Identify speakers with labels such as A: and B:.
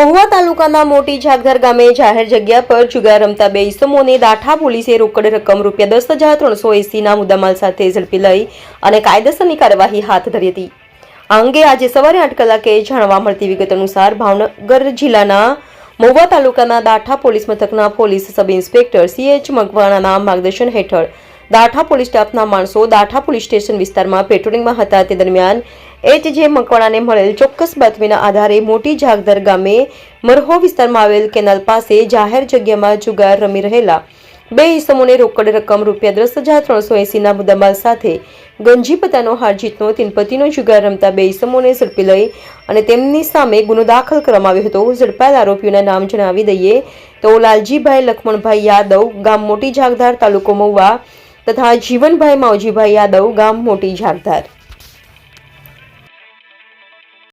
A: તાલુકાના મોટી જાતઘર ગામે જાહેર જગ્યા પર જુગાર રમતા બે ઇસમોને દાઠા પોલીસે રોકડ રકમ રૂપિયા દસ હજાર ત્રણસો એસીના મુદ્દામાલ સાથે ઝડપી લઈ અને કાયદેસરની કાર્યવાહી હાથ ધરી હતી. આ અંગે આજે સવારે આઠ કલાકે જાણવા મળતી વિગત અનુસાર ભાવનગર જિલ્લાના મહુવા તાલુકાના દાઠા પોલીસ મથકના police sub inspector C H મકવાણાના માર્ગદર્શન હેઠળ દાઠા પોલીસ સ્ટાફના માણસો દાઠા પોલીસ સ્ટેશન વિસ્તારમાં પેટ્રોલિંગમાં હતા. તે દરમિયાન એચ જે મકવાણાને મળેલ ચોક્કસ બાતમીના આધારે મોટી જાગદર ગામે મરહો વિસ્તારમાં આવેલ કેનાલ પાસે જાહેર જગ્યામાં જુગાર રમી રહેલા બે ઈસમોને રોકડ રકમ રૂપિયા દસ હજાર ત્રણસો એસીના મુદ્દામાલ સાથે ગંજીપતાનો હારજીતનો તિનપતિનો જુગાર રમતા બે ઈસમોને ઝડપી લઈ અને તેમની સામે ગુનો દાખલ કરવામાં આવ્યો હતો. ઝડપાયેલ આરોપીઓના નામ જણાવી દઈએ તો લાલજીભાઈ લખમણભાઈ યાદવ, ગામ મોટી જાગધાર તાલુકો મહુવા તથા જીવનભાઈ માવજીભાઈ યાદવ, ગામ મોટી જાગધાર.